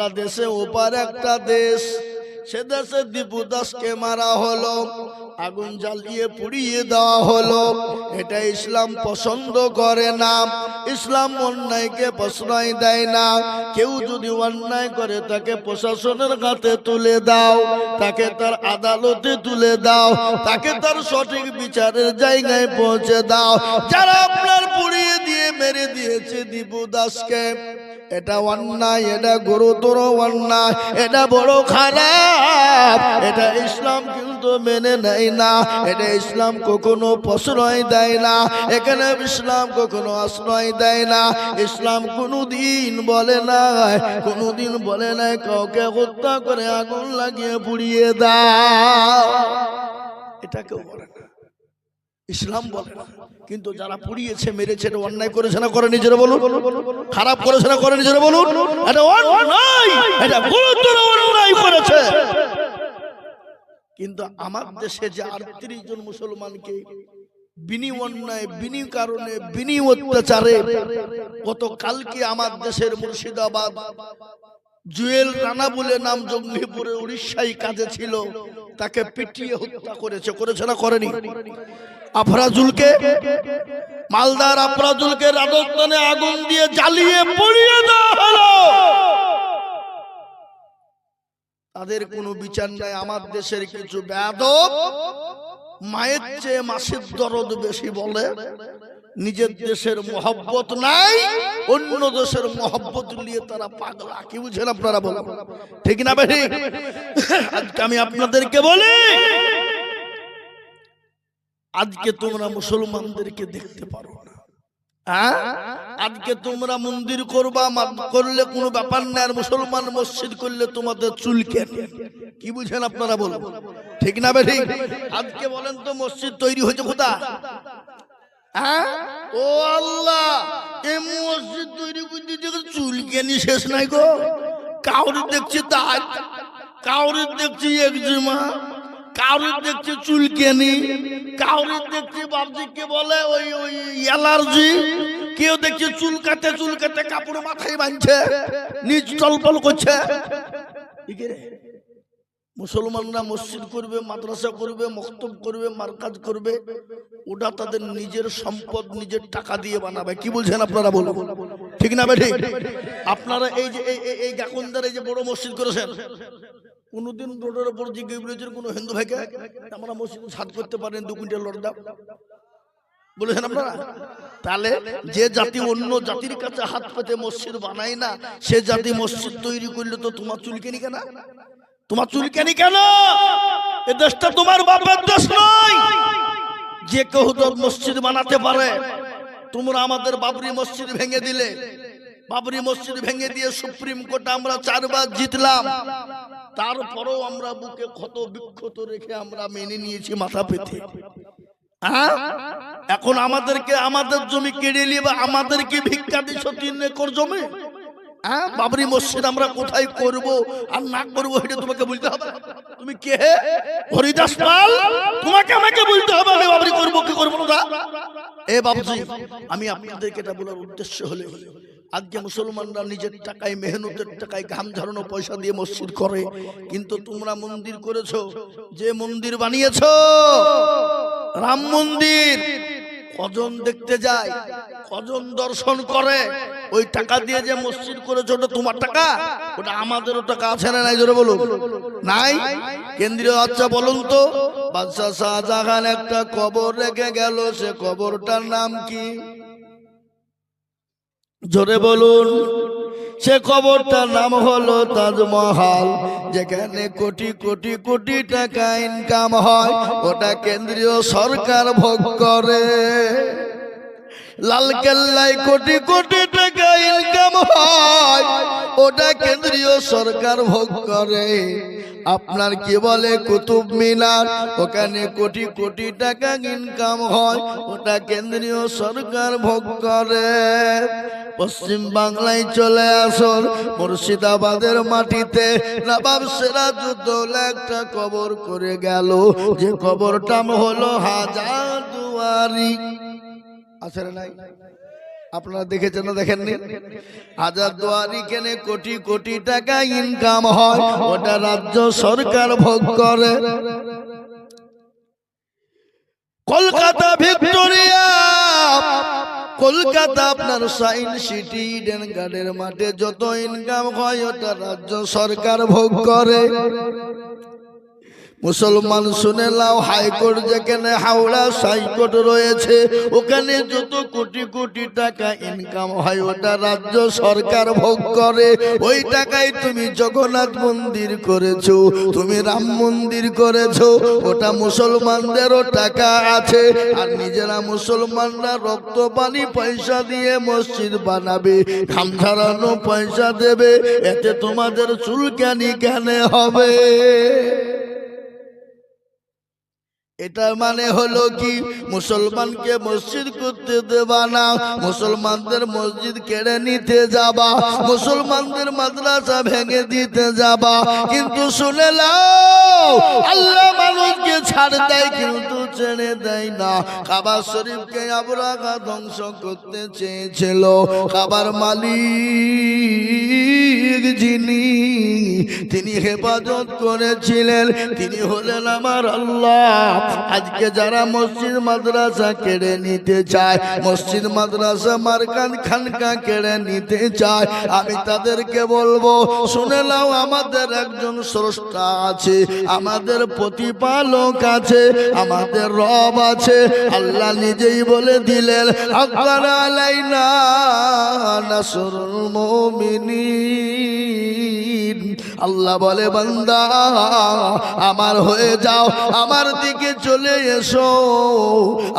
বাংলাদেশে ওপার একটা দেশ, সে দেশে দীপু দাসকে মারা হলো, আগুন জ্বালিয়ে পুড়িয়ে দেওয়া হলো। এটা ইসলাম পছন্দ করে না। ইসলাম অন্যায়কে প্রশ্রয় দেয় না। কেউ যদি অন্যায় করে তাকে প্রশাসনের হাতে তুলে দাও, তাকে তার আদালতে তুলে দাও, তাকে তার সঠিক বিচারের জায়গায় পৌঁছে দাও। যারা আপনার পুড়িয়ে দিয়ে মেরে দিয়েছে দীপু দাসকে এটা অন্যায়, এটা গুরুতর অন্যায়, এটা বড় খারাপ। এটা ইসলাম কিন্তু মেনে নেয় না। এটা ইসলাম কখনো প্রশ্রয় দেয় না। এখানে ইসলাম কখনো আশ্রয় দেয় না। ইসলাম কোনোদিন বলে না কোনোদিন বলে না কাউকে হত্যা করে আগুন লাগিয়ে পুড়িয়ে দাও। এটা কেউ বলে না। ইসলাম বলে কিন্তু যারা পুড়িয়েছে, মেরেছে, এটা অন্যায় করেছে না করে, নিজেরা বলুন। খারাপ করেছে না করে, নিজেরা বলুন। এটা কিন্তু আমার দেশে যে আটত্রিশ জন মুসলমানকে বিনি অন্যায়, বিনি কারণে, বিনি অত্যাচারে, গত কালকে আমার দেশের মুর্শিদাবাদ জুয়েল রানা বলে নাম জঙ্গিপুরে উড়িষ্যায় কাজে ছিল, তাকে পিটিয়ে হত্যা করেছে করেছে না করেনি? আফরাজুলকে, মালদার আফরাজুলকে রাজস্থানে আগুন দিয়ে জ্বালিয়ে পুড়িয়ে দেওয়া হলো। তাদের কোনো বিচার নাই, আমার দেশের কিছু বেদব মায়ের চেয়ে মাসের দরদ বেশি বলে, নিজের দেশের মহব্বত নাই, অন্য দেশের মহব্বত নিয়ে তারা পাগলা। কি বুঝেন আপনারা বলেন? ঠিক না বেঠি আজকে আমি আপনাদেরকে বলি আজকে তোমরা মুসলমানদেরকে দেখতে পারো না। হ্যাঁ? আজকে তোমরা মন্দির করবা করলে কোনো ব্যাপার না আর মুসলমান মসজিদ করলে তোমাদের চুলকে কি বুঝেন আপনারা বলব ঠিক না বে ঠিক? আজকে বলেন তো মসজিদ তৈরি হয়েছে কোথা? হ্যাঁ? ও আল্লাহ এই মসজিদ তৈরি করতে দেখে চুলকেনি শেষ নাই গো। কাউরি দেখছি দাগ কাউরি দেখছি একজিমা কাউরি দেখছি চুলকেনি কাউরি দেখছি বাবজিকে বলে, ওই ওই অ্যালার্জি কেউ দেখছি চুলকাতে চুলকাতে কাপড় মাথায় বাঁধছে, নিজ টলপল করছে। মুসলমানরা মসজিদ করবে, মাদ্রাসা করবে, মক্তব করবে, মার্কাজ করবে। ওটা তাদের নিজের সম্পদ, নিজের টাকা দিয়ে বানাবে। কি বলছেন আপনারা বলুন? ঠিক না ঠিক? আপনারা এই যে, এই, এই- এই গাকুন্দার এই যে বড় মসজিদ করেছেন কোনোদিন রোডের উপর জিজ্ঞেস করেছেন কোনো হিন্দু ভাইকে, আমরা মসজিদ ছাদ করতে পারেন, দু কুইন্টাল লড় দাও বলেছেন আপনারা? তাহলে যে জাতি অন্য জাতির কাছে হাত পেতে মসজিদ বানায় না, সে জাতি মসজিদ তৈরি করলে তো তোমার চুলকেনি কেন তোমার চুলকেনি কেন? এ দেশটা তোমার বাপের দেশ নয়। যে কেউ তো মসজিদ বানাতে পারে, তোমরা আমাদের বাবরি মসজিদ ভেঙে দিলে। বাবরি মসজিদ ভেঙে দিয়ে সুপ্রিম কোর্টে আমরা চারবার জিতলাম। তারপরেও আমরা বুকে ক্ষত বিক্ষত রেখে আমরা মেনে নিয়েছি মাথা পেতে। হ্যাঁ? এখন আমাদেরকে আমাদের জমি কেড়ে নিয়ে বা আমাদেরকে ভিক্ষা দিচ্ছ তিন একর জমি? হ্যাঁ? বাবরি মসজিদ আমরা কোথায় করব? আর না করব এটা তোমাকে বলতে হবে। তুমি কে? হরিদাস পাল? তোমাকে আমাকে বলতে হবে, আমি বাবরি করব, কি করব না এ বাবুজি, আমি আপনাদেরকে এটা বলার উদ্দেশ্য হলে হলে আজকে মুসলমানরা নিজের টাকায় মেহনতের টাকায় ঘাম ঝরানো পয়সা দিয়ে মসজিদ করে। কিন্তু তোমরা মন্দির করেছ, যে মন্দির বানিয়েছ, রাম মন্দির। কজন দেখতে যায়, কজন দর্শন করে, ওই টাকা দিয়ে যে মসজিদ করেছ, ওটা তোমার টাকা? ওটা আমাদেরও টাকা আছে না নাই, জোরে বলুন। নাই? কেন্দ্রীয় আচ্ছা বলুন তো। বাদশাহ শাহজাহান একটা কবর রেখে গেল, সে কবরটার নাম কি? জোরে বলুন। সে কবরটার নাম হলো তাজমহল, যেখানে কোটি কোটি কোটি টাকা ইনকাম হয়। ওটা কেন্দ্রীয় সরকার ভোগ করে। লাল কেল্লায় কোটি কোটি টাকা ইনকাম হয়। ওটা কেন্দ্রীয় সরকার ভোগ করে। আপনার কি বলে কুতুব মিনার? ওখানে কোটি কোটি টাকা ইনকাম হয়। ওটা কেন্দ্রীয় সরকার ভোগ করে। পশ্চিম বাংলায় চলে আসুন মুর্শিদাবাদের মাটিতে নবাব সিরাজউদ্দৌলা একটা কবর করে গেল। যে কবরটা হলো হাজার দুয়ারি। আছে নাই? আপনারা দেখেছেন না দেখেননি? হাজার দুয়ারি কেনে কোটি কোটি টাকা ইনকাম হয়, ওটা রাজ্য সরকার ভোগ করে। কলকাতা ভিক্টোরিয়া, কলকাতা আপনার সাইন সিটি ইডেন গার্ডের মাঠে যত ইনকাম হয়, ওটা রাজ্য সরকার ভোগ করে। মুসলমান শুনে লাও হাইকোর্ট যেখানে হাওড়া হাইকোর্ট রয়েছে, ওখানে যত কোটি কোটি টাকা ইনকাম হয়, ওটা রাজ্য সরকার ভোগ করে। ওই টাকায় তুমি জগন্নাথ মন্দির করেছ, তুমি রাম মন্দির করেছ, ওটা মুসলমানদেরও টাকা আছে, আর নিজেরা মুসলমানরা রক্ত পানি পয়সা দিয়ে মসজিদ বানাবে, ঘাম পয়সা দেবে, এতে তোমাদের চুলকানি কেন হবে? এটার মানে হলো কি? মুসলমানকে মসজিদ করতে দেবা না। মুসলমানদের মসজিদ কেড়ে নিতে যাবা। মুসলমানদের মাদ্রাসা ভেঙে দিতে যাবা। কিন্তু শুনে আল্লাহ মানুষকে ছাড় দেয়, কিন্তু ছেড়ে দেয় না। কাবার শরীফকে আবরাগা ধ্বংস করতে চেয়েছিল। কাবার মালিক যিনি, তিনি হেফাজত করেছিলেন। তিনি হলেন আমার আল্লাহ। আজকে যারা মসজিদ, মাদ্রাসা কেড়ে নিতে চায়, মসজিদ, মাদ্রাসা, মার্কান খানকা কেড়ে নিতে চায়, আমি তাদেরকে বলব, শুনে নাও, আমাদের একজন স্রষ্টা আছে, আমাদের প্রতিপালক আছে, আমাদের রব আছে। আল্লাহ নিজেই বলে দিলেন আকবর আলাইনা নাসরুল আল্লাহ বলে, বান্দা, আমার হয়ে যাও, আমার দিকে চলে এসো।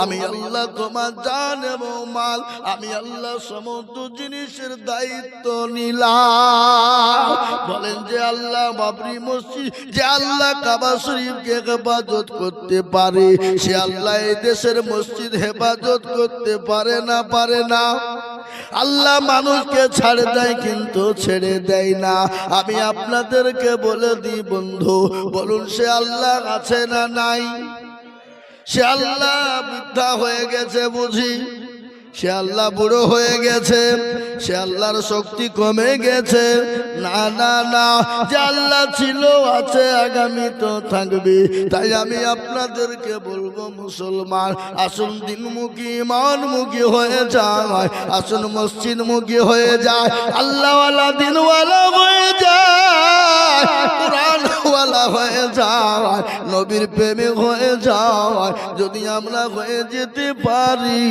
আমি আল্লাহ তোমার জান এবং মাল, আমি আল্লাহ সমস্ত জিনিসের দায়িত্ব নিলাম। বলেন যে আল্লাহ বাবরি মসজিদ, যে আল্লাহ কাবা শরীফকে হেফাজত করতে পারে। সে আল্লাহ দেশের মসজিদ হেফাজত করতে পারে না পারে না। আল্লাহ মানুষকে ছাড়ে দেয় কিন্তু ছেড়ে দেয় না। আমি আপনাদেরকে বলে দিই বন্ধু, বলুন সে আল্লাহ আছে না নাই? সে আল্লাহ বৃদ্ধা হয়ে গেছে বুঝি? সে আল্লাহ বুড়ো হয়ে গেছে, সে আল্লাহর শক্তি কমে গেছে। না না না, যে আল্লাহ ছিল, আছে, আগামী তো থাকবে। তাই আমি আপনাদেরকে বলব, মুসলমান, আসুন দিনমুখী, ইমানমুখী হয়ে যায়, আসুন মসজিদ মুখী হয়ে যায়, আল্লাহওয়ালা দিনওয়ালা হয়ে যায়। কোরআনওয়ালা হয়ে যায়, নবীর প্রেমে হয়ে যায়। যদি আমরা হয়ে যেতে পারি,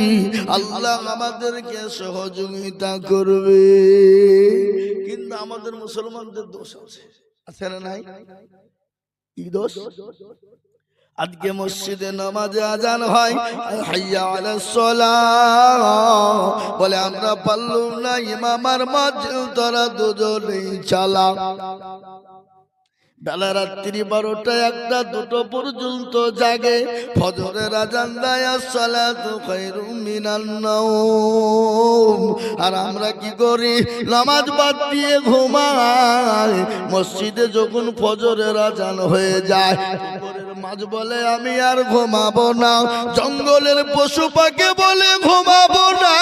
আল্লাহ আমাদেরকে সহযোগিতা করবে। কিন্তু আমাদের মুসলমানদের দোষ আছে। আছে না নাই? কি দোষ? আজকে মসজিদে নামাজে আজান হয় হাইয়া আলাস সালাহ। বলে, আমরা পারলুম না, ইমাম আর মসজিদ তোরা দুজনেই চালা বেলা রাত্রি বারোটা একটা দুটো পর্যন্ত জাগে। মিনান নাওম। আর আমরা কি করি? নামাজ বাদ দিয়ে ঘুমাই। মসজিদে যখন ফজরের আজান হয়ে যায় মাঝ বলে, আমি আর ঘুমাবো না। জঙ্গলের পশু পাখি বলে, ঘুমাবো না।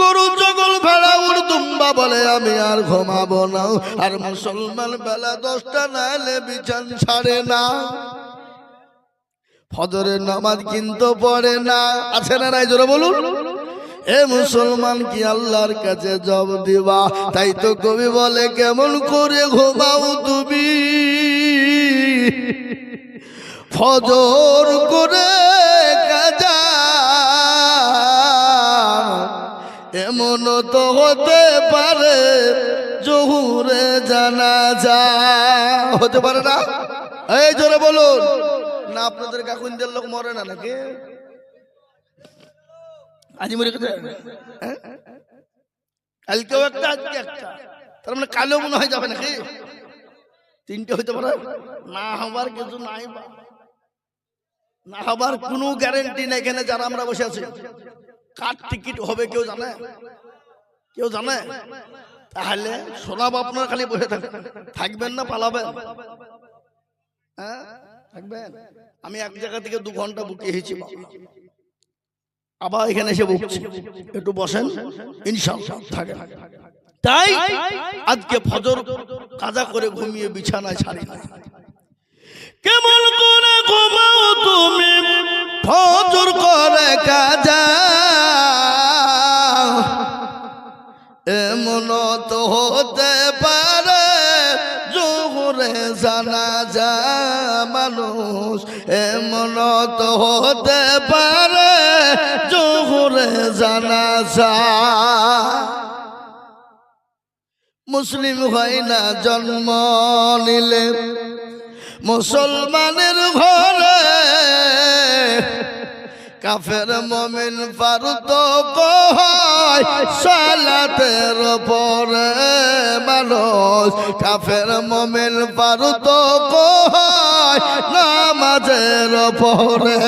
গরু জগল ভেড়া উড় দুম্বা বলে, আমি আর ঘুমাবো না। আর মুসলমান বেলা দশটা নাহলে বিছান ছাড়ে না। ফজরের নামাজ কিন্তু পড়ে না। আছে না নাই? জোরে বলুন। এ মুসলমান কি আল্লাহর কাছে জব দিবা? তাই তো কবি বলে, কেমন করে ঘুমাও তুমি? ফজর করে কাজা এমন তো হতে পারে, জহুরে জানা যা হতে পারে না? এই জোরে বলুন। না, আপনাদের কাকুনদের লোক মরে না নাকি? আজি মরে গেছে? হ্যাঁ? কালকেও একটা, আজকে একটা। তার মানে কালেও মনে হয় যাবে নাকি? তিনটে হইতে পারে? না হবার কিছু নাই না হবার কোনো গ্যারেন্টি নেই এখানে যারা আমরা বসে আছি। কার টিকিট হবে কেউ জানে? কেউ জানে? তাহলে শোনাব আপনার খালি বসে থাকবেন থাকবেন না, পালাবেন। হ্যাঁ? থাকবেন? আমি এক জায়গা থেকে দু ঘণ্টা বুকিয়ে হয়েছি বাবা। আবার এখানে এসে বকছি একটু বসেন। ইনশাল্লাহ থাকেন। তাই আজকে ফজর কাজা করে ঘুমিয়ে বিছানায় ছাড়ি কেমন করে ঘুমাও তুমি? ফজর করে কাজা। এমন তো হতে পারে জানা যা মানুষ। এমন তো হতে পারে জানা যা মুসলিম হয় না জন্ম নিলে। মুসলমানের ঘরে কাফের মমিন পারুত সালাতের পরে মানুষ। কাফের মমিন পারুত নামাজের পরে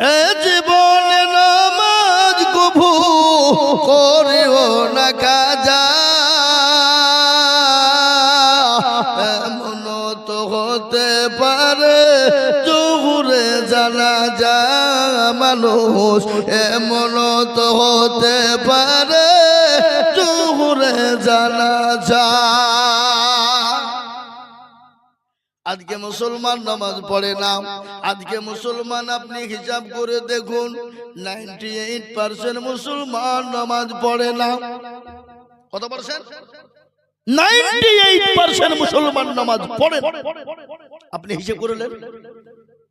এ জীবনে নামাজ কভু করিও না। মানুষ এমন তো হতে পারে জানা যা আজকে মুসলমান নামাজ পড়ে না। আজকে মুসলমান আপনি হিসাব করে দেখুন, নাইনটি এইট পার্সেন্ট মুসলমান নামাজ পড়ে না। কত পার্সেন্ট? নাইনটি এইট পার্সেন্ট মুসলমান নামাজ পড়ে। আপনি হিসেব করলেন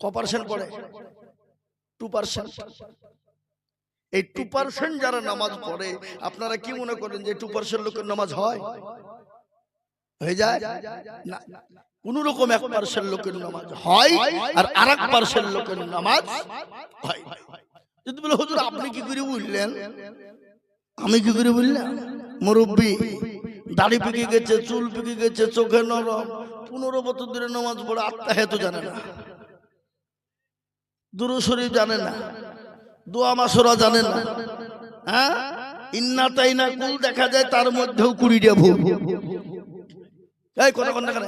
ক পার্সেন্ট পড়ে? টু পার্সেন্ট এই টু পার্সেন্ট যারা নামাজ পড়ে, আপনারা কি মনে করেন যে টু পার্সেন্ট লোকের নামাজ হয়? হয়ে যায়? না। কোন রকম এক পার্সেন্ট লোকের নামাজ হয় আর আর এক পার্সেন্ট লোকের নামাজ হয়। যদি বলে, হুজুর, আপনি কি করে বুঝলেন? আমি কি করে বুঝলাম? মুরব্বী, দাড়ি পেকে গেছে, চুল পেকে গেছে, চোখে নরম, পনেরো বছর ধরে নামাজ পড়ে, আত্মা হেতু জানে না। দুরু শরীফ জানে না, দোয়া মাসরা জানে না। হ্যাঁ? ইন্না তাই না কুল দেখা যায় তার মধ্যেও কুড়িটা ভুল। এই কথা কথা কেন?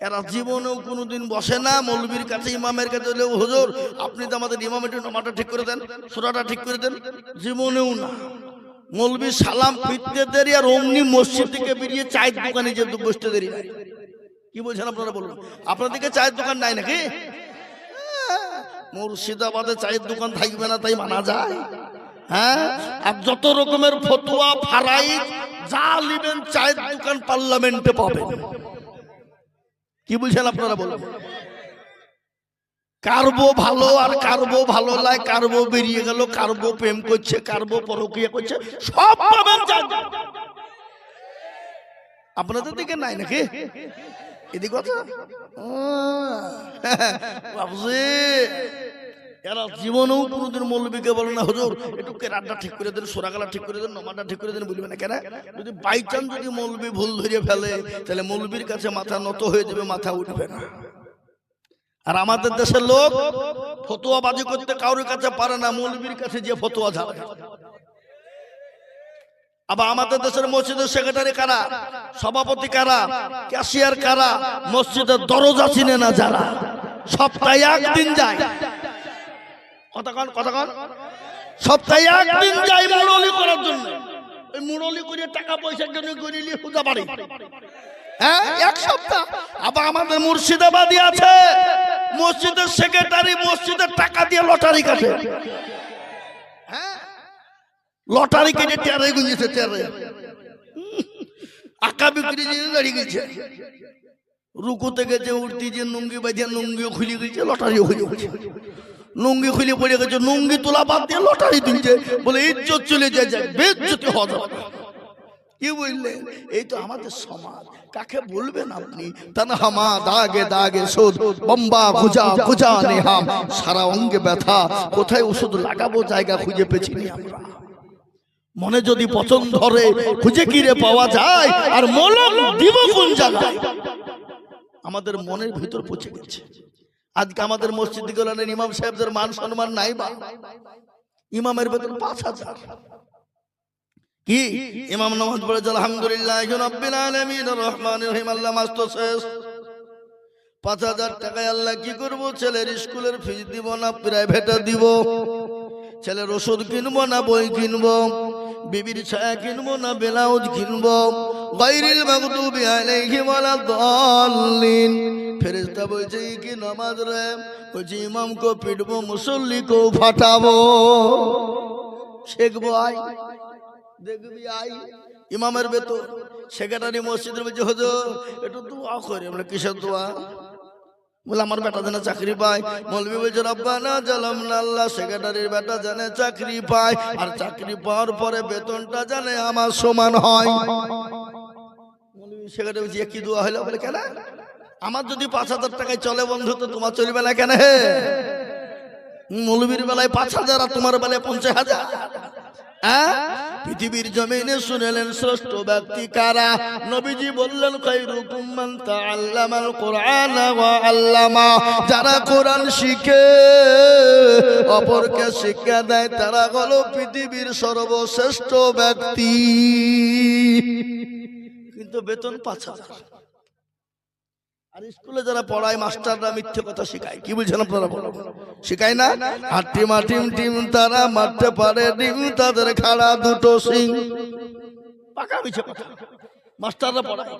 এরা জীবনেও কোনোদিন বসে না, মৌলবীর কাছে, ইমামের কাছে হলে হুজুর, আপনি তো আমাদের ইমাম, একটু নামাটা ঠিক করে দেন, সোরাটা ঠিক করে দেন। জীবনেও না। মৌলবী সালাম ফিরতে দেরি আর অমনি মসজিদ থেকে বেরিয়ে চায়ের দোকানে যে বসতে দেরি। কি বলছেন আপনারা বলুন? আপনাদেরকে চায়ের দোকান নাই নাকি? মুর্শিদাবাদে চায়ের দোকান থাকবে না, তাই মানা যায়। হ্যাঁ? আর যত রকমের ফতুয়া, ফারাই, যা লিবেন চায়ের দোকান পার্লামেন্টে পাবেন। কি বলছেন আপনারা বলুন? কারবো ভালো আর কারবো ভালো লাগে কারবো বেরিয়ে গেল, কারবো প্রেম করছে, কারবো পরকিয়া করছে, সব পাবেন আপনাদের দিকে নাই নাকি? এদিকে কথা বাবুজি, এরা জীবনেও কোনোদিন মৌলবীকে বলে না, হুজুর একটু কেরাটটা ঠিক করে দেন সোরাগালা ঠিক করে দেন নমাটা ঠিক করে দেন, বলবে না কেন? যদি বাই চান্স যদি মৌলবী ভুল ধরিয়ে ফেলে, তাহলে মৌলবীর কাছে মাথা নত হয়ে যাবে, মাথা উঠবে না। আর আমাদের দেশের লোক ফতোয়া বাজি করতে কারোর কাছে পারে না, মৌলবীর কাছে যে ফতোয়া ঝাড়ে আবার আমাদের দেশের মসজিদের সেক্রেটারি কারা? সভাপতি কারা? ক্যাশিয়ার কারা? মসজিদের দরজা চিনে না যারা? সপ্তাহে একদিন যায়। কতক্ষণ কতক্ষণ সপ্তাহে একদিন যায় মুরলি করার জন্য। ওই মুরলি করে টাকা পয়সার জন্য গরিলি পূজা বাড়ি। হ্যাঁ এক সপ্তাহ। আবার আমাদের মুর্শিদাবাদী আছে। মসজিদের সেক্রেটারি মসজিদের টাকা দিয়ে লটারি কাটে। হ্যাঁ লটারি কেটে টেরে গুঁজেছে টেরে আঁকা বিক্রি যে দাঁড়িয়ে গেছে। রুকুতে গেছে উঠতি যে নুঙ্গি বাজে নুঙ্গিও খুলে গেছে, লটারিও খুলে গেছে। নুঙ্গি খুলে পড়ে গেছে নুঙ্গি তোলা বাদ দিয়ে লটারি তুলছে। বলে, ইজ্জত চলে যায় বেজ্জতি না। কি বললেন? এই তো আমাদের সমাজ। কাকে বলবেন আপনি? তানা হামা, দাগে দাগে, শোধ, বম্বা খুঁজা খুঁজা নেহাম, সারা অঙ্গে ব্যথা। কোথায় ওষুধ লাগাবো, জায়গা খুঁজে পেছি আমরা। মনে যদি পছন্দ ধরে খুঁজে কিরে পাওয়া যায়, আর মলম দিব কোন জায়গায়? আমাদের মনের ভিতর পচে গেছে। আজকে আমাদের মসজিদ গুলানের ইমাম সাহেবদের মান সম্মান নাই বা? ইমামের বেতন পাঁচ হাজার। কি? ইমাম নামাজ পড়ে আলহামদুলিল্লাহ রাব্বিল আলামিন রহমানির রহিম, আল্লাহ মাস্ত শেষ। পাঁচ হাজার টাকায় আল্লাহ কি করব? ছেলের স্কুলের ফিস দিব না, প্রাইভেটে দিব। ছেলের ওষুধ কিনবো না, বই কিনবো। বিবির ছায়া কিনবো না ব্লাউজ কিনবো গায়রিল মাগদুবি আলাইহিম ওয়ালাদ-দাল্লিন ফেরেশতা বলছে কি নামাজ রে? বলছে, ইমামকে পিটবো, মুসল্লিকেও ফাটাবো। শেখবো আই, দেখবি আই। ইমামের বেতন সেক্রেটারি মসজিদের বলছে হুজুর, একটু দোয়া করে, আমরা কিসের দোয়া? বলে, আমার বেটা জানে চাকরি পায়। মৌলবি বলছে, রব্বানা জালাম আল্লাহ, সেক্রেটারির বেটা জানে চাকরি পায়। আর চাকরি পাওয়ার পরে বেতনটা জানে আমার সমান হয়। সেক্রেটারি বলছে কি দোয়া হলো? বলে, কেন? আমার যদি পাঁচ হাজার টাকায় চলে বন্ধু, তো তোমার চলবে না কেন হে? মৌলবীর বেলায় পাঁচ হাজার আর তোমার বেলায় পঞ্চাশ হাজার? পৃথিবীর জমিনে শুনেলেন শ্রেষ্ঠ ব্যক্তি কারা? নবীজি বললেন, খায়রুকুম মান তাআল্লামাল কুরআন ওয়া আল্লামা। যারা কোরআন শিখে, অপরকে শিক্ষা দেয়, তারা হলো পৃথিবীর সর্বশ্রেষ্ঠ ব্যক্তি। কিন্তু বেতন পাঁচ হাজার। আর স্কুলে যারা পড়ায়, মাস্টাররা মিথ্যে কথা শেখায়। কি বলছেন আপনারা বলো শেখায় না? আর টিমা টিম টিম তারা মারতে পারে, ডিম তাদের খাড়া দুটো সিং পাকা মিছে কথা। মাস্টাররা পড়ায়।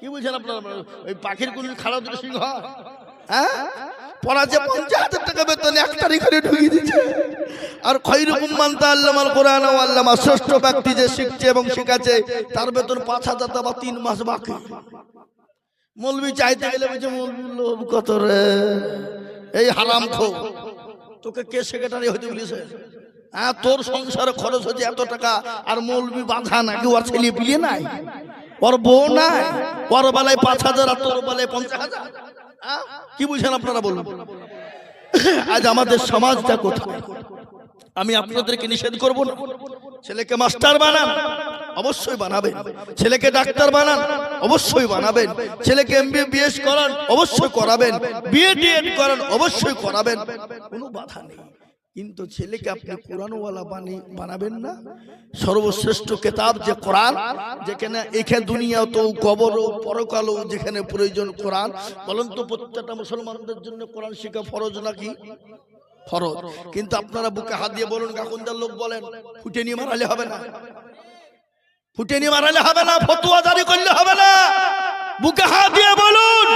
কি বলছেন আপনারা ওই পাখির কোন খাড়া দুটো সিং হয়। হ্যাঁ? পড়াচ্ছে পঞ্চাশ হাজার টাকা বেতন এক তারিখ ঢুকিয়ে দিচ্ছে আর খৈরুকুম মানতা আল্লামাল কোরআন ও আল্লামা শ্রেষ্ঠ ব্যক্তি যে শিখছে এবং শেখাচ্ছে, তার বেতন পাঁচ হাজার টাকা তিন মাস বাকি। মৌলবি চাইতে গেলে বলছে, মৌলবি লোভ কত রে? এই হারাম খো তোকে কে সেক্রেটারি হইতে বলিছে? হ্যাঁ তোর সংসারে খরচ হচ্ছে এত টাকা, আর মৌলবি বাঁধা নাকি ওর ছেলে পিলিয়ে নাই। ওর বউ নাই, ওর বেলায় পাঁচ হাজার আর তোর বেলায় পঞ্চাশ হাজার। হ্যাঁ? কি বুঝছেন আপনারা বলুন? আজ আমাদের সমাজটা কোথায়? আমি আপনাদেরকে নিষেধ করব না। ছেলেকে মাস্টার বানান, অবশ্যই বানাবেন। ছেলেকে ডাক্তার বানান, অবশ্যই বানাবেন। ছেলেকে এমবিবিএস করান, অবশ্যই করাবেন। বিএ করান, অবশ্যই করাবেন। কোনো বাধা নেই। কিন্তু ছেলেকে আপনি কোরআনওয়ালা বানি, বানাবেন না? সর্বশ্রেষ্ঠ কেতাব যে কোরআন, যেখানে এখানে দুনিয়াও তো কবরও, পরকালও যেখানে প্রয়োজন কোরআন, বলেন তো প্রত্যেকটা মুসলমানদের জন্য কোরআন শেখা ফরজ নাকি? ফরজ। কিন্তু আপনারা বুকে হাত দিয়ে বলুন কাকুন্দার লোক বলেন ফুটে নিয়ে মারালে হবে না। ফুটে নিয়ে মারালে হবে না ফতুয়া জারি করলে হবে না। বুকে হাত দিয়ে বলুন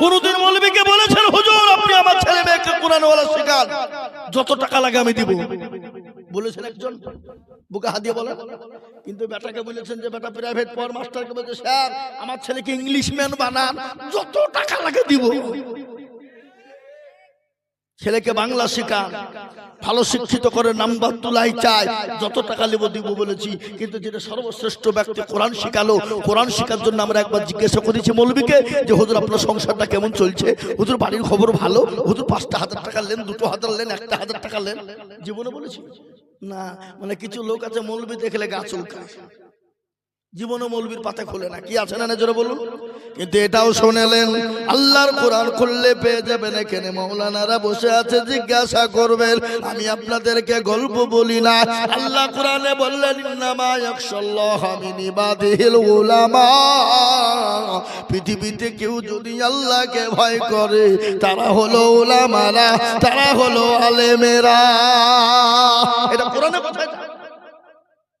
কোনদিন মৌলবীকে বলেছেন হুজুর আপনি আমার ছেলে মেয়েকে কোরআনওয়ালা শেখান। যত টাকা লাগে আমি দিব। বলেছেন একজন। বুকে হাত দিয়ে বলেন। কিন্তু বেটাকে বলেছেন যে বেটা প্রাইভেট পর মাস্টারকে বলছে স্যার আমার ছেলেকে ইংলিশ ম্যান বানান যত টাকা লাগে দিব। ছেলেকে বাংলা শেখান ভালো শিক্ষিত করে নাম্বার তুলাই চাই, যত টাকা নেব দিব বলেছি, কিন্তু যেটা সর্বশ্রেষ্ঠ ব্যক্তি কোরআন শিখালো, কোরআন শেখার জন্য আমরা একবার জিজ্ঞাসা করেছি মৌলবীকে যে, হুজুর, আপনার সংসারটা কেমন চলছে? হুজুর, বাড়ির খবর ভালো? হুজুর, পাঁচটা হাজার টাকা লেন, দুটো হাজার লেন, একটা হাজার টাকা লেন? জীবনে বলেছি, না। মানে কিছু লোক আছে মৌলবী দেখলে গা চুলকায়। জীবনে মৌলবীর পাতা খোলে না। কি আছে না জোরে বলুন। কিন্তু এটাও শোনালেন। আল্লাহর কোরআন খুললে পেয়ে যাবেন এখানে। মৌলানারা বসে আছে, জিজ্ঞাসা করবেন। আমি আপনাদেরকে গল্প বলি না। আল্লাহ কোরআনে বললেন পৃথিবীতে কেউ যদি আল্লাহকে ভয় করে, তারা হলো উলামারা, তারা হলো আলেমেরা। এটা কোরআনে কোথায়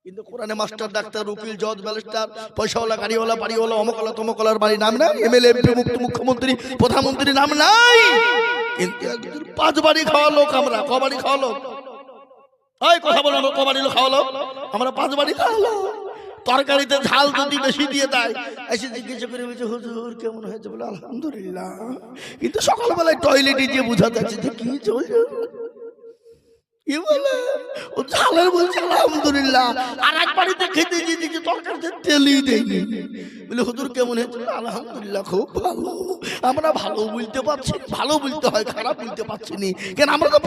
কিন্তু কোরআনে মাস্টার ডাক্তার উকিল জজ ব্যারিস্টার পয়সাওয়ালা গাড়িওয়ালা বাড়িওয়ালা অমকলা তমকলার বাড়ি নাম নাই এমএলএ এমপি মুক্ত মুখ্যমন্ত্রী প্রধানমন্ত্রী নাম নাই! কিন্তু পাঁচ বাড়ি খাওয়া লোক আমরা ক বাড়ি খাওয়া লোক? ওই কথা বলো ক বাড়ি লোক খাওয়া লোক? আমরা পাঁচ বাড়ি খাওয়া লোক। তরকারিতে ঝাল যদি বেশি দিয়ে দেয় এসে জিজ্ঞাসা করে বলছে হুজুর কেমন হয়েছে? বলে আলহামদুলিল্লাহ। কিন্তু সকালবেলায় টয়লেটে গিয়ে বোঝা যাচ্ছে যে কি চলছে। ঝালের আলহামদুলিল্লাহ। বাড়িতে দেখি তেলই বলে কেমন হয়েছে? আলহামদুলিল্লাহ, খুব ভালো। আমরা ভালো পারছি। ভালো হয়, খারাপ পারছি নি। কেন, আমরা তো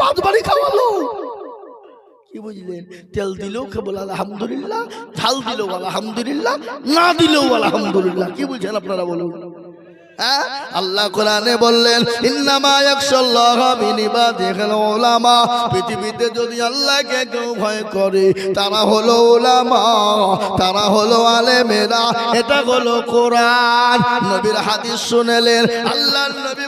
তেল দিলেও কেবল আলহামদুলিল্লাহ। ঝাল দিলেও আলহামদুলিল্লাহ। না দিলেও আলহামদুলিল্লাহ। কি বুঝছেন আপনারা বলুন? আল্লাহ কোরআনে বললেন উলামা। পৃথিবীতে যদি আল্লাহকে কেউ ভয় করে, তারা হলো উলামা, তারা হলো আলেমেরা। এটা হলো কোরআন। নবীর হাদিস শুনেলেন, আল্লাহর নবী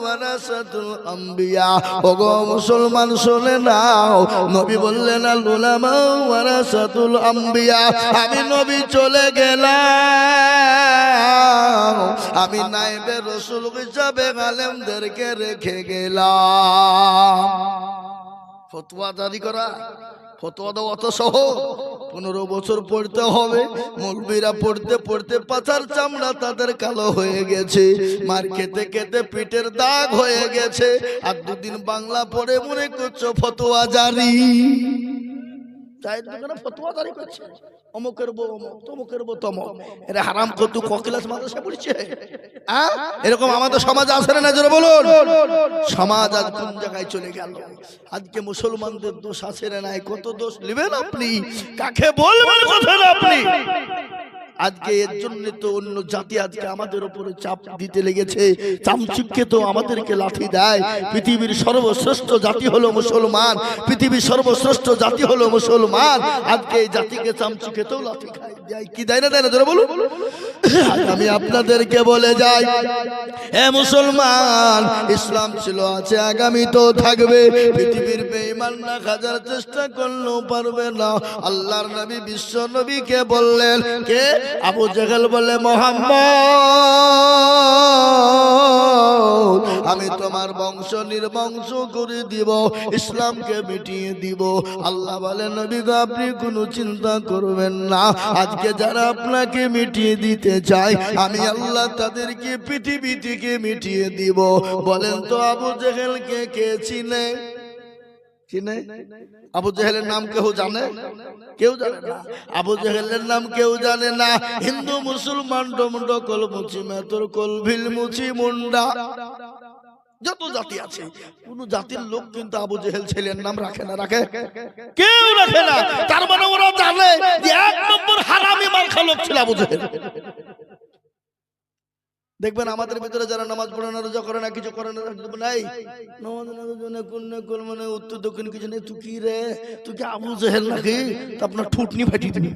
ওয়ারাসাতুল আম্বিয়া। ওগো মুসলমান, শুনে নাও। নবী বললেন, আল উলামা ওয়ারাসাতুল আম্বিয়া। আমি নবী চলে গেলাম। আমি নাইবে রসুল হিসাবে আলেমদেরকে রেখে গেলাম। ফতুয়া জারি করা, ফতোয়া দেওয়া অত সহজ পনেরো বছর পড়তে হবে মৌলবীরা পড়তে পড়তে পাচার চামড়া তাদের কালো হয়ে গেছে, মার খেতে খেতে পিঠের দাগ হয়ে গেছে। আর দুদিন বাংলা পড়ে মনে করছ ফতোয়া জারি। করছে অমুক তমক হারাম? এরকম আমাদের সমাজ আছে না বলুন। সমাজ জায়গায় চলে গেল? আজকে মুসলমানদের দোষ আছে না নাই? কত দোষ নেবেন আপনি? কাকে বলবেন কথা আপনি? আজকে এর জন্য তো অন্য জাতি আজকে আমাদের উপরে চাপ দিতে লেগেছে। চামচিককে তো আমাদেরকে লাঠি দেয়। পৃথিবীর সর্বশ্রেষ্ঠ জাতি হলো মুসলমান। পৃথিবীর সর্বশ্রেষ্ঠ জাতি হলো মুসলমান। আজকে এই জাতিকে চামচিকে তো লাঠি খায় দেয়। কি দেয় না দেয় না? ধরে বলুন। আমি আপনাদেরকে বলে যাই, হে মুসলমান, ইসলাম ছিল আছে, আগামী তো থাকবে। পৃথিবীর বেঈমান না খাজার চেষ্টা করলেও পারবে না। আল্লাহর নবী বিশ্ব নবীকে বললেন, কে? আবু জেহেল বলে মোহাম্মদ, আমি তোমার বংশ নির্বংশ করে দিব, ইসলামকে মিটিয়ে দিব। আল্লাহ বলে, নবী গো, আপনি কোনো চিন্তা করবেন না। আজকে যারা আপনাকে মিটিয়ে দিতে চায়, আমি আল্লাহ তাদেরকে পৃথিবী থেকে মিটিয়ে দিব। বলেন তো আবু জেহেলকে কে চিনে? চিনে? আবু জেহেলের নাম কেউ জানে? কেউ জানে না। আবু জেহেলের নাম কেউ জানে না। হিন্দু মুসলমান ডমড কল মুচি মেতর কল ভিল মুচি মুন্ডা। যত জাতি আছে কোন জাতির লোক কিন্তু আবু জেহেল ছেলের নাম রাখে না রাখে? কেউ রাখে না। তার মানে ওরা জানে যে এক নম্বর হারামি মার্খা লোক ছিল আবু জেহেল। দেখবেন আমাদের ভিতরে যারা নামাজ পড়ে না, রোজা করে না, কিছু করে না নাই? মানে উত্তর দক্ষিণ কিছু নেই। তুই কি রে? তুই কি আবু জেহেল নাকি? তো আপনার ঠুটনি ফাটিয়ে দিবি।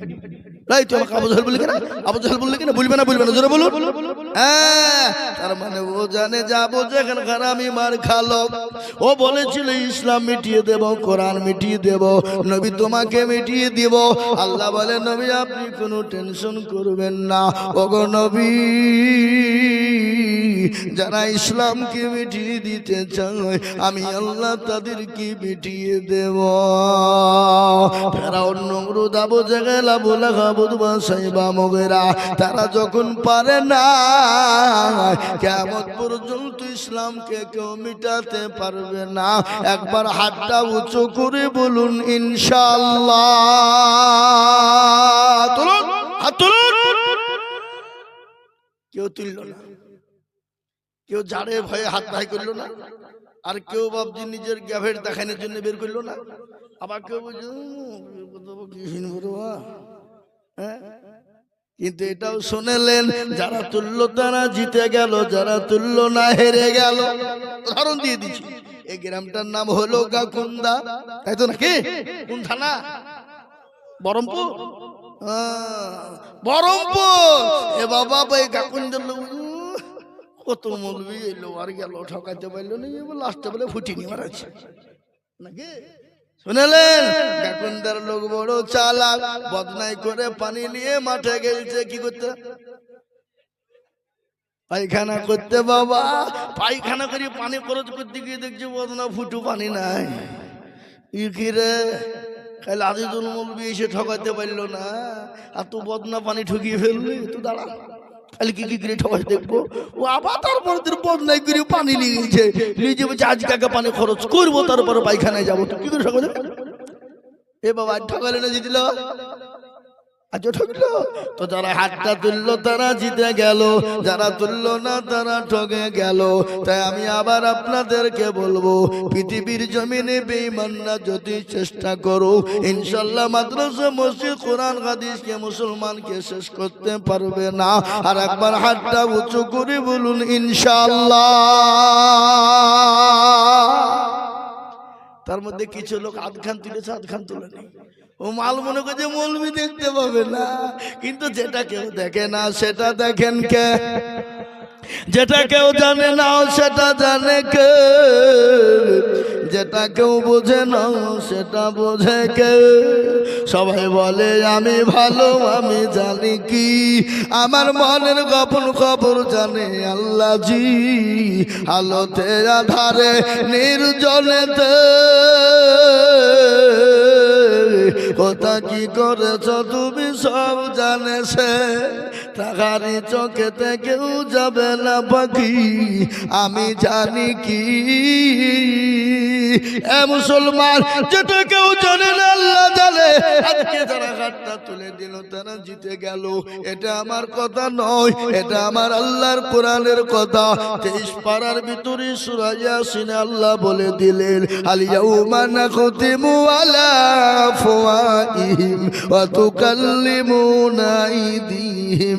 রাই তুই আমাকে আবু জেহেল বললি কেনা? আবু জেহেল বললি কেনা? বলবে না বলবে না, জোরে বলুন। হ্যাঁ তার মানে ও জানে যাব যেখানে খারামি মার খালো ও বলেছিল, ইসলাম মিটিয়ে দেব, কোরআন মিটিয়ে দেব, নবী তোমাকে মিটিয়ে দিব। আল্লাহ বলে, নবী, আপনি কোনো টেনশন করবেন না। ওগো নবী। যারা ইসলামকে মিটিয়ে দিতে চায়, আমি আল্লাহ তাদেরকে মিটিয়ে দেব। আবু জাগাল আবু লাহাবুদ সাইবা, মগেরা, তারা যখন পারে না কেমন পর্যন্ত ইসলামকে কেউ মিটাতে পারবে না। একবার হাতটা উঁচু করে বলুন তুলুন। কেউ তুলল না। কেউ জাড়ে ভয়ে হাত ভাই করল না। আর কেউ ভাবছি নিজের গ্যাভের দেখানোর জন্য বের করল না। আবার কেউ বলছে। হ্যাঁ? কিন্তু এটাও শুনেলেন যারা তুলল তারা জিতে গেল যারা তুলল না হেরে গেল। উদাহরণ দিয়ে দিচ্ছি। এই গ্রামটার নাম হলো গাকুন্দা। তাই তো নাকি? কোন থানা? বহরমপুর আহ, বহরমপুর এ বাবা এই গাকুন্দার লোক কত মলবি এলো আর গেল, ঠকাইতে পারল না, এবার লাস্টে বলে ফুটিনি মারাচ্ছে নাকি? শুনেলেন? গাকুন্দার লোক বড় চালাক, বদনাই করে পানি নিয়ে মাঠে গেলছে, কি করতে? পায়খানা করতে বাবা, পায়খানা করে পানি খরচ করতে গিয়ে দেখছি বদনা ফুটু পানি নাই। ই কি রে? কাল আজিজুল মৌলবি এসে ঠকাতে পারল না, আর তুই বদনা পানি ঠকিয়ে ফেললি? তুই দাঁড়া। খালি কি কি করে ঠকাই দেখব? ও আবার তারপর তোর বদনাই করে পানি গেছে নিজে বলছে আজ কাকে পানি খরচ করব, তারপর পায়খানায় যাব। তুই কি করে ঠকাতে এ বাবা, ঠকালে না জিতল আজ ঠকলো তো যারা হাতটা তুললো, তারা জিতে গেল। যারা তুললো না, তারা ঠকে গেল। তাই আমি আবার আপনাদেরকে বলব, পৃথিবীর জমিনে বেঈমানরা যদি চেষ্টা করো ইনশাল্লাহ মাদ্রাসা, মসজিদ, কোরআন, হাদিসকে মুসলমানকে শেষ করতে পারবে না। আর একবার হাতটা উঁচু করে বলুন, ইনশাল্লাহ। তার মধ্যে কিছু লোক আধ খান তুলেছে আধ খান তুলে নেই ও মাল মনে করছে মৌলবি দেখতে পাবে না। কিন্তু যেটা কেউ দেখে না, সেটা দেখেন কে? যেটা কেউ জানে না, সেটা জানে কে? যেটা কেউ বোঝে না, সেটা বোঝে কে? সবাই বলে, আমি ভালো, আমি জানি কি। আমার মনের গোপন খবর জানে আল্লাহ জি আলোতে আধারে, নির্জনেতে। কোথা কি করেছ? তুমি সব জানে সে টাকারি চোখেতে কেউ যাবে না পাখি। আমি জানি কি। এ মুসলমান, যেটা কেউ জানে না, আল্লাহ জানে। আজকে যারা হাতটা তুলে দিল, তারা জিতে গেল। এটা আমার কথা নয়, এটা আমার আল্লাহর কোরআনের কথা। তেইশ পাড়ার ভিতরে সুরাইয়া সিনে আল্লাহ বলে দিলেন আলিয়াউমা নাখতিমু আলা আফওয়াহিম ওয়া তুকাল্লিমুনা আইদিহিম।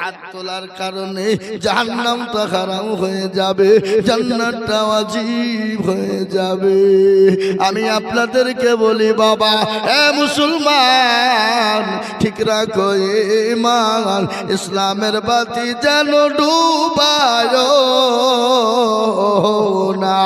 হাত তোলার কারণে হয়ে হয়ে যাবে। আমি আপনাদেরকে বলি, বাবা, এ মুসলমান, ঠিক রাখো ইমান ইসলামের বাতি যেন ডুবায় না।